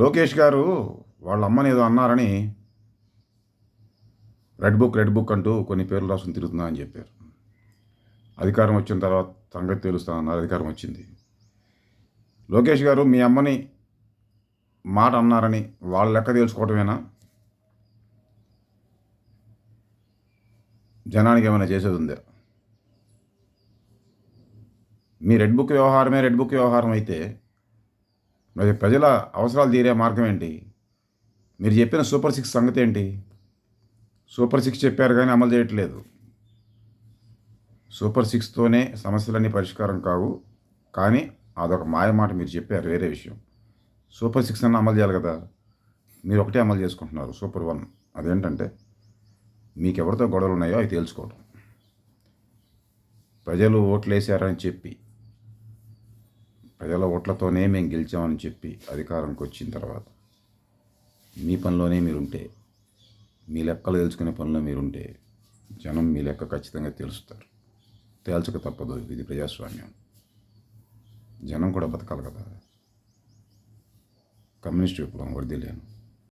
లోకేష్ గారు వాళ్ళ అమ్మని ఏదో అన్నారని రెడ్ బుక్ రెడ్ బుక్ అంటూ కొన్ని పేర్లు రాసుకుని తిరుగుతున్నా అని చెప్పారు. అధికారం వచ్చిన తర్వాత సంగతి తెలుస్తానన్నారు అధికారం వచ్చింది. లోకేష్ గారు మీ అమ్మని మాట అన్నారని వాళ్ళ లెక్క తెలుసుకోవటమేనా? జనానికి ఏమైనా చేసేది ఉందా మీ రెడ్ బుక్ వ్యవహారమే రెడ్ బుక్ వ్యవహారం అయితే మరి ప్రజల అవసరాలు తీరే మార్గం ఏంటి? మీరు చెప్పిన సూపర్ సిక్స్ సంగతి ఏంటి? సూపర్ సిక్స్ చెప్పారు కానీ అమలు చేయట్లేదు. సూపర్ సిక్స్తోనే సమస్యలన్నీ పరిష్కారం కావు. కానీ అదొక మాయ మాట మీరు చెప్పారు వేరే విషయం. సూపర్ సిక్స్ అన్న అమలు చేయాలి కదా? మీరు ఒకటే అమలు చేసుకుంటున్నారు సూపర్ వన్. అదేంటంటే మీకు ఎవరితో గొడవలు ఉన్నాయో అవి తేల్చుకోవడం ప్రజలు ఓట్లు వేసారని చెప్పి ప్రజల ఓట్లతోనే మేము గెలిచామని చెప్పి అధికారంకి వచ్చిన తర్వాత మీ పనిలోనే మీరుంటే మీ లెక్కలు తెలుసుకునే పనిలో మీరుంటే జనం మీ లెక్క ఖచ్చితంగా తెలుస్తారు. తేల్చక తప్పదు ఇది ప్రజాస్వామ్యం. జనం కూడా బతకాలి కదా. కమ్యూనిస్ట్ విప్లవం వర్దిలేను